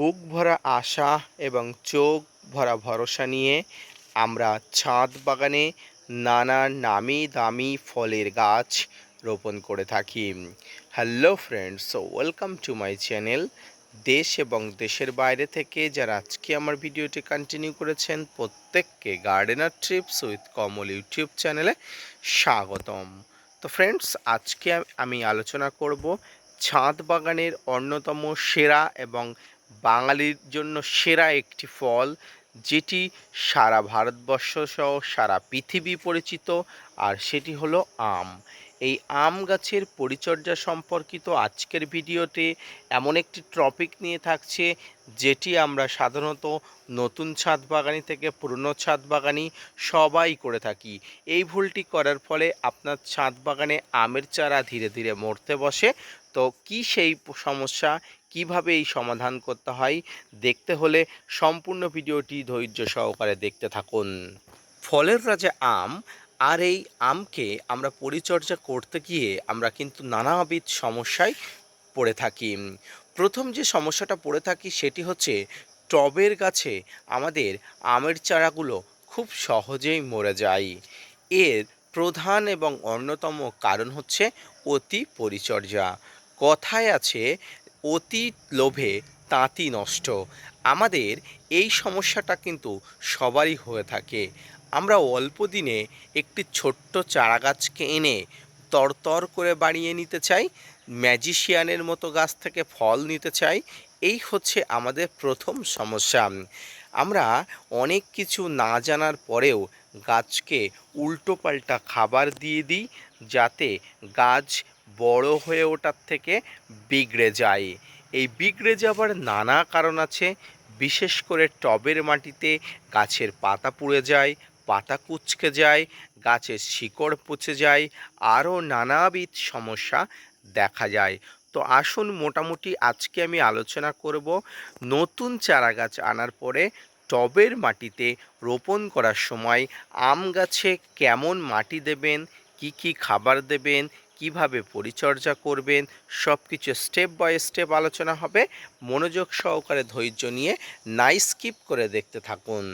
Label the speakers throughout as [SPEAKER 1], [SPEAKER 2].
[SPEAKER 1] বুক ভরা আশা এবং চোখ ভরা ভরসা নিয়ে আমরা ছাদ বাগানে নানা নামি দামি ফলের গাছ রোপণ করে থাকি। Hello friends welcome to my channel দেশ এবং দেশের বাইরে থেকে যারা আজকে আমার ভিডিওটি কন্টিনিউ করেছেন, প্রত্যেককে gardener trips with Kamal YouTube চ্যানেলে স্বাগতম। তো ফ্রেন্ডস আজকে আমি আলোচনা করব ছাদ বাগানের অন্যতম সেরা এবং বাঙালির জন্য সেরা একটি ফল, যেটি সারা ভারতবর্ষ সহ সারা পৃথিবী পরিচিত, আর সেটি হলো আম। এই আম গাছের পরিচর্যা সম্পর্কিত আজকের ভিডিওতে এমন একটি টপিক নিয়ে থাকছে, যেটি আমরা সাধারণত নতুন ছাদ বাগানি থেকে পুরনো ছাদ বাগানি সবাই করে থাকি। এই ভুলটি করার ফলে আপনার ছাদ বাগানে আমের চারা ধীরে ধীরে মরতে বসে। তো কি সেই সমস্যা, কীভাবে এই সমাধান করতে হয়, দেখতে হলে সম্পূর্ণ ভিডিওটি ধৈর্য সহকারে দেখতে থাকুন। ফলের রাজা আম আর এই আমকে আমরা পরিচর্যা করতে গিয়ে আমরা কিন্তু নানাবিধ সমস্যায় পড়ে থাকি। প্রথম যে সমস্যাটা পড়ে থাকি সেটি হচ্ছে টবের গাছে আমাদের আমের চারাগুলো খুব সহজেই মরে যায়। এর প্রধান এবং অন্যতম কারণ হচ্ছে অতি পরিচর্যা। কথায় আছে, অতি লোভে তাঁতি নষ্ট। আমাদের এই সমস্যাটা কিন্তু সবারই হয়ে থাকে। আমরা অল্প দিনে একটি ছোট্ট চারা গাছকে এনে তরতর করে বাড়িয়ে নিতে চাই, ম্যাজিশিয়ানের মতো গাছ থেকে ফল নিতে চাই, এই হচ্ছে আমাদের প্রথম সমস্যা। আমরা অনেক কিছু না জানার পরেও গাছকে উল্টোপাল্টা খাবার দিয়ে দিই, যাতে গাছ বড় হয়ে ওঠার থেকে বিগড়ে যায়। এই বিগড়ে যাবার নানা কারণ আছে। বিশেষ করে টবের মাটিতে গাছের পাতা পুড়ে যায়, পাতা কুচকে যায়, গাছের শিকড় পচে যায়, আরও নানাবিধ সমস্যা দেখা যায়। তো আসুন মোটামুটি আজকে আমি আলোচনা করব নতুন চারা গাছ আনার পরে টবের মাটিতে রোপণ করার সময় আম গাছে কেমন মাটি দেবেন, কি কি খাবার দেবেন কীভাবে পরিচর্যা করবেন সব কিছু স্টেপ বাই স্টেপ আলোচনা হবে। মনোযোগ সহকারে ধৈর্য নিয়ে নাই স্কিপ করে দেখতে থাকুন।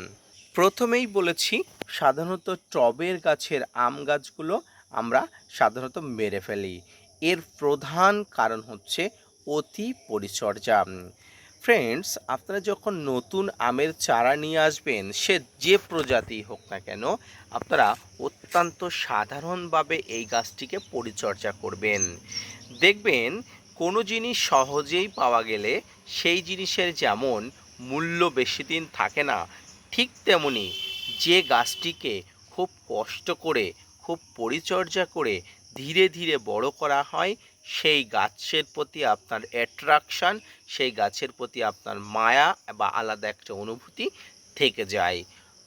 [SPEAKER 1] প্রথমেই বলেছি, সাধারণত টবের গাছের আম গাছগুলো আমরা সাধারণত মেরে ফেলি। এর প্রধান কারণ হচ্ছে অতি পরিচর্যা। ফ্রেন্ডস আপনারা যখন নতুন আমের চারা নিয়ে আসবেন, সে যে প্রজাতি হোক না কেন, আপনারা অত্যন্ত সাধারণভাবে এই গাছটিকে পরিচর্যা করবেন। দেখবেন, কোনো জিনিস সহজেই পাওয়া গেলে সেই জিনিসের যেমন মূল্য বেশি দিন থাকে না, ঠিক তেমনি যে গাছটিকে খুব কষ্ট করে, খুব পরিচর্যা করে ধীরে ধীরে বড় করা হয়, সেই গাছের প্রতি আপনার অ্যাট্রাকশান সেই গাছের প্রতি আপনার মায়া বা আলাদা একটা অনুভূতি থেকে যায়।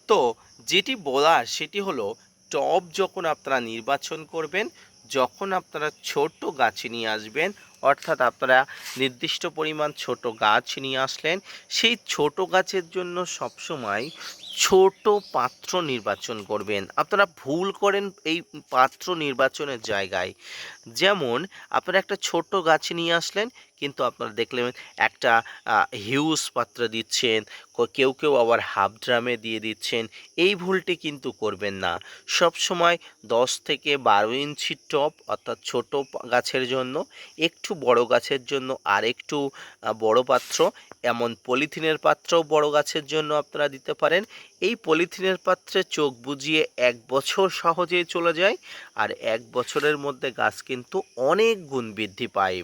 [SPEAKER 1] তো যেটি বলার সেটি হলো, টব যখন আপনারা নির্বাচন করবেন, যখন আপনারা ছোট গাছ নিয়ে আসবেন, অর্থাৎ আপনারা নির্দিষ্ট পরিমাণ ছোট গাছ নিয়ে আসলেন, সেই ছোট গাছের জন্য সবসময় ছোট পাত্র নির্বাচন করবেন। আপনারা ভুল করেন এই পাত্র নির্বাচনের জায়গায়। যেমন, আপনারা একটা ছোট গাছ নিয়ে আসলেন কিন্তু আপনারা দেখলেন একটা হিউজ পাত্র দিচ্ছেন কেউ কেউ আবার হাফ ড্রামে দিয়ে দিচ্ছেন, এই ভুলটি কিন্তু করবেন না। সব সময় দশ থেকে বারো ইঞ্চি টপ অর্থাৎ ছোট গাছের জন্য, একটু বড় গাছের জন্য, আর একটু বড় পাত্র, এমন পলিথিনের পাত্রও বড় গাছের জন্য আপনারা দিতে পারেন। এই পলিথিনের পাত্রে চোখ বুজিয়ে এক বছর সহজেই চলে যায়, আর এক বছরের মধ্যে গাছ কিন্তু অনেক গুণ বৃদ্ধি পায়।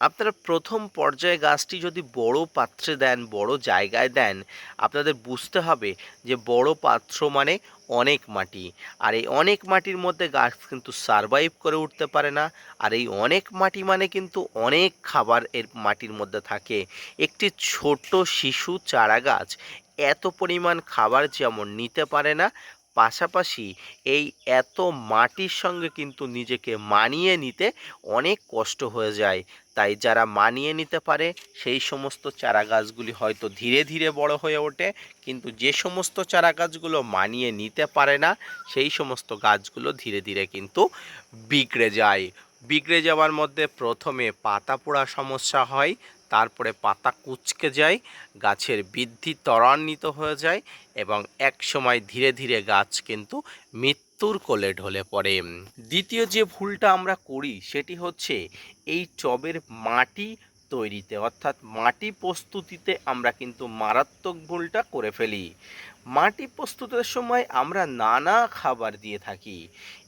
[SPEAKER 1] আপনারা প্রথম পর্যায়ে গাছটি যদি বড় পাত্রে দেন, বড় জায়গায় দেন, আপনাদের বুঝতে হবে যে বড় পাত্র মানে অনেক মাটি। আর এই অনেক মাটির মধ্যে গাছ কিন্তু সারভাইভ করে উঠতে পারে না। আর এই অনেক মাটি মানে কিন্তু অনেক খাবার এর মাটির মধ্যে থাকে। একটি ছোট শিশু চারা গাছ এত পরিমাণ খাবার যেমন নিতে পারে না, পাশাপাশি এই এত মাটির সঙ্গে কিন্তু নিজেকে মানিয়ে নিতে অনেক কষ্ট হয়ে যায়। তাই যারা মানিয়ে নিতে পারে, সেই সমস্ত চারা গাছগুলি হয়তো ধীরে ধীরে বড় হয়ে ওঠে, কিন্তু যে সমস্ত চারা গাছগুলো মানিয়ে নিতে পারে না, সেই সমস্ত গাছগুলো ধীরে ধীরে কিন্তু বিগড়ে যায়। বিগড়ে যাওয়ার মধ্যে প্রথমে পাতা পোড়া সমস্যা হয়, তারপরে পাতা কুচকে যায়, গাছের বৃদ্ধি ত্বরান্বিত হয়ে যায় এবং এক সময় ধীরে ধীরে গাছ কিন্তু মৃত্যুর কোলে ঢলে পড়ে। দ্বিতীয় যে ভুলটা আমরা করি সেটি হচ্ছে এই টবের মাটি তৈরিতে, অর্থাৎ মাটি প্রস্তুতিতে আমরা কিন্তু মারাত্মক ভুলটা করে ফেলি। মাটি প্রস্তুতের সময় আমরা নানা খাবার দিয়ে থাকি।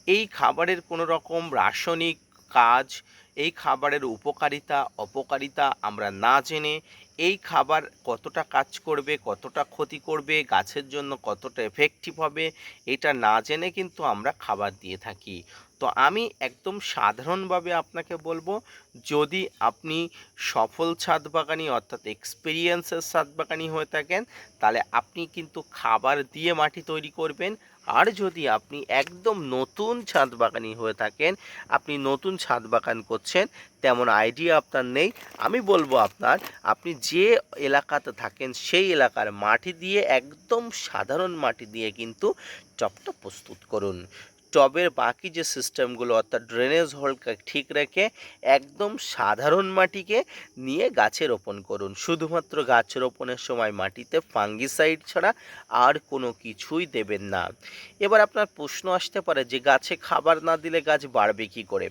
[SPEAKER 1] এই খাবারের কোনো রকম রাসায়নিক কাজ, এই খাবারের উপকারিতা, অপকারিতা আমরা না জেনে এই খাবার কতটা কাজ করবে, কতটা ক্ষতি করবে, গাছের জন্য কতটা এফেক্টিভ হবে, এটা না জেনে কিন্তু আমরা খাবার দিয়ে থাকি। তো আমি একদম সাধারণভাবে আপনাকে বলব, যদি আপনি সফল ছাদ বাগানি অর্থাৎ এক্সপিরিয়েন্সের ছাদ বাগানি হয়ে থাকেন, তাহলে আপনি কিন্তু খাবার দিয়ে মাটি তৈরি করবেন। আর যদি আপনি একদম নতুন ছাদ বাগানি হয়ে থাকেন, আপনি নতুন ছাদ বাগান করছেন, তেমন আইডিয়া আপনার নেই। আমি বলব আপনার, আপনি যে এলাকাতে থাকেন, সেই এলাকার মাটি দিয়ে, একদম সাধারণ মাটি দিয়ে কিন্তু টবটা প্রস্তুত করুন। টবের বাকি যে সিস্টেমগুলো, অর্থাৎ ড্রেনেজ হোলকে ঠিক রেখে একদম সাধারণ মাটিকে নিয়ে গাছে রোপণ করুন। শুধুমাত্র গাছ রোপণের সময় মাটিতে ফাঙ্গিসাইড ছাড়া আর কোনো কিছুই দেবেন না। এবার আপনার প্রশ্ন আসতে পারে যে, গাছে খাবার না দিলে গাছ বাড়বে কী করে?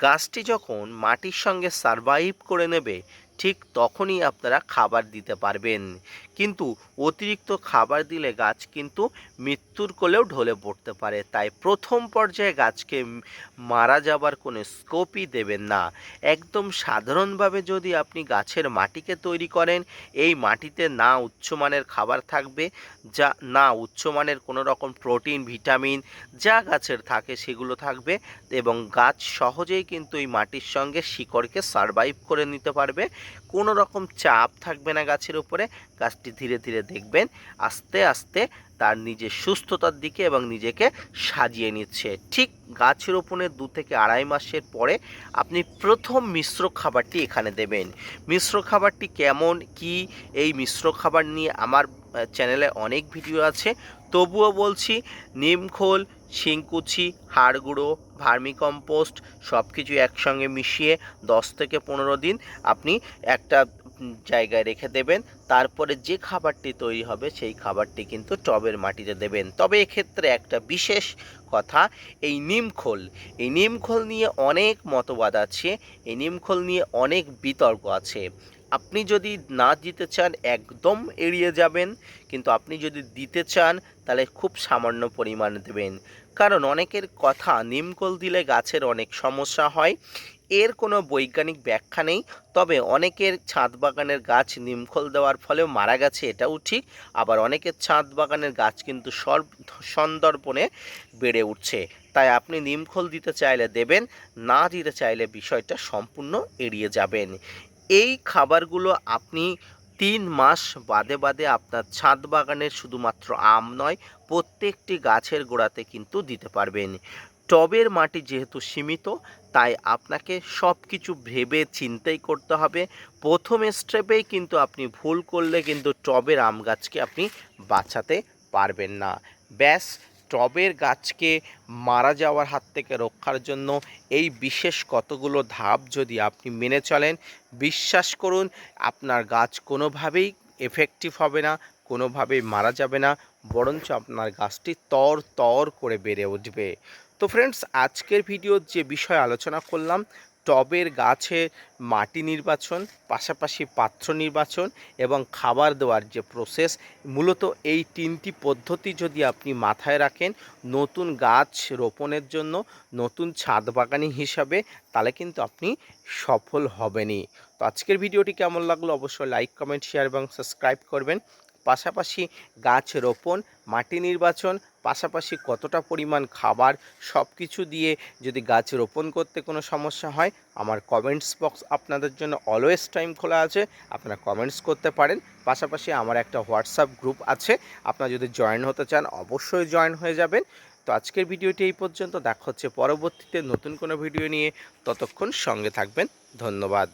[SPEAKER 1] গাছটি যখন মাটির সঙ্গে সারভাইভ করে নেবে ঠিক তখনই আপনারা খাবার দিতে পারবেন। কিন্তু অতিরিক্ত খাবার দিলে গাছ কিন্তু মৃত্যুর কোলেও ঢলে পড়তে পারে। তাই প্রথম পর্যায়ে গাছকে মারা যাবার কোনো স্কোপই দেবেন না। একদম সাধারণভাবে যদি আপনি গাছের মাটিকে তৈরি করেন, এই মাটিতে না উচ্চমানের খাবার থাকবে, যা না উচ্চমানের কোনো রকম প্রোটিন ভিটামিন যা গাছের থাকে সেগুলো থাকবে এবং গাছ সহজেই কিন্তু এই মাটির সঙ্গে শিকড়কে সারভাইভ করে নিতে পারবে। কোনো রকম চাপ থাকবে না গাছের উপরে। গাছটি ধীরে ধীরে দেখবেন আস্তে আস্তে তার নিজের সুস্থতার দিকে এবং নিজেকে সাজিয়ে নিচ্ছে। ঠিক গাছ রোপণের দু থেকে আড়াই মাসের পরে আপনি প্রথম মিশ্র খাবারটি এখানে দেবেন। মিশ্র খাবারটি কেমন? কি? এই মিশ্র খাবার নিয়ে আমার চ্যানেলে অনেক ভিডিও আছে। তবুও বলছি নিমখোল শিংকুচি, হাড় গুঁড়ো, ভার্মিকম্পোস্ট সব কিছু একসঙ্গে মিশিয়ে দশ থেকে পনেরো দিন আপনি একটা জায়গায় রেখে দেবেন, তারপরে যে খাবারটি তৈরি হবে সেই খাবারটি কিন্তু টবের মাটিতে দেবেন। তবে এক্ষেত্রে একটা বিশেষ কথা, এই নিমখোল এই নিমখোল নিয়ে অনেক মতবাদ আছে, এই নিমখোল নিয়ে অনেক বিতর্ক আছে। আপনি যদি না দিতে চান, একদম এড়িয়ে যাবেন, কিন্তু আপনি যদি দিতে চান, তাহলে খুব সামান্য পরিমাণে দেবেন। কারণ অনেকের কথা নিমকোল দিলে গাছের অনেক সমস্যা হয় এর কোনো বৈজ্ঞানিক ব্যাখ্যা নেই, তবে অনেকের ছাদ বাগানের গাছ নিমখোল দেওয়ার ফলেও মারা গেছে এটাও ঠিক, আবার অনেকের ছাদ বাগানের গাছ কিন্তু সন্দর্পণে বেড়ে উঠছে। তাই আপনি নিমখোল দিতে চাইলে দেবেন, না দিতে চাইলে বিষয়টা সম্পূর্ণ এড়িয়ে যাবেন। এই খাবারগুলো আপনি তিন মাস বাদে বাদে আপনার ছাদ বাগানের শুধুমাত্র আম নয়, প্রত্যেকটি গাছের গোড়াতে কিন্তু দিতে পারবেন। টবের মাটি যেহেতু সীমিত, তাই আপনাকে সব কিছু ভেবে চিন্তাই করতে হবে। প্রথম স্টেপেই কিন্তু আপনি ভুল করলে কিন্তু টবের আম গাছকে আপনি বাঁচাতে পারবেন না। ব্যাস, টবের গাছকে মারা যাওয়ার হাত থেকে রক্ষার জন্য এই বিশেষ কতগুলো ধাপ যদি আপনি মেনে চলেন, বিশ্বাস করুন, আপনার গাছ কোনোভাবেই এফেক্টিভ হবে না, কোনোভাবেই মারা যাবে না, বরঞ্চ আপনার গাছটি তর তর করে বেড়ে উঠবে। তো ফ্রেন্ডস আজকের ভিডিওর যে বিষয় আলোচনা করলাম, টবের গাছে মাটি নির্বাচন, পাশাপাশি পাত্র নির্বাচন এবং খাবার দেওয়ার যে প্রসেস মূলত এই তিনটি পদ্ধতি যদি আপনি মাথায় রাখেন, নতুন গাছ রোপণের জন্য, নতুন ছাদ বাগানি হিসাবে, তাহলে কিন্তু আপনি সফল হবেনই। তো আজকের ভিডিওটি কেমন লাগল অবশ্যই লাইক কমেন্ট শেয়ার এবং সাবস্ক্রাইব করবেন। পাশাপাশি গাছ রোপণ, মাটি নির্বাচন পাশাপাশি কতটা পরিমাণ খাবার সব কিছু দিয়ে যদি গাছ রোপণ করতে কোনো সমস্যা হয়, আমার কমেন্টস বক্স আপনাদের জন্য অলওয়েজ টাইম খোলা আছে। আপনারা কমেন্টস করতে পারেন। পাশাপাশি আমার একটা হোয়াটসঅ্যাপ গ্রুপ আছে। আপনারা যদি জয়েন হতে চান, অবশ্যই জয়েন হয়ে যাবেন। তো আজকের ভিডিওটি এই পর্যন্ত। দেখা হচ্ছে পরবর্তীতে নতুন কোনো ভিডিও নিয়ে। ততক্ষণ সঙ্গে থাকবেন। ধন্যবাদ।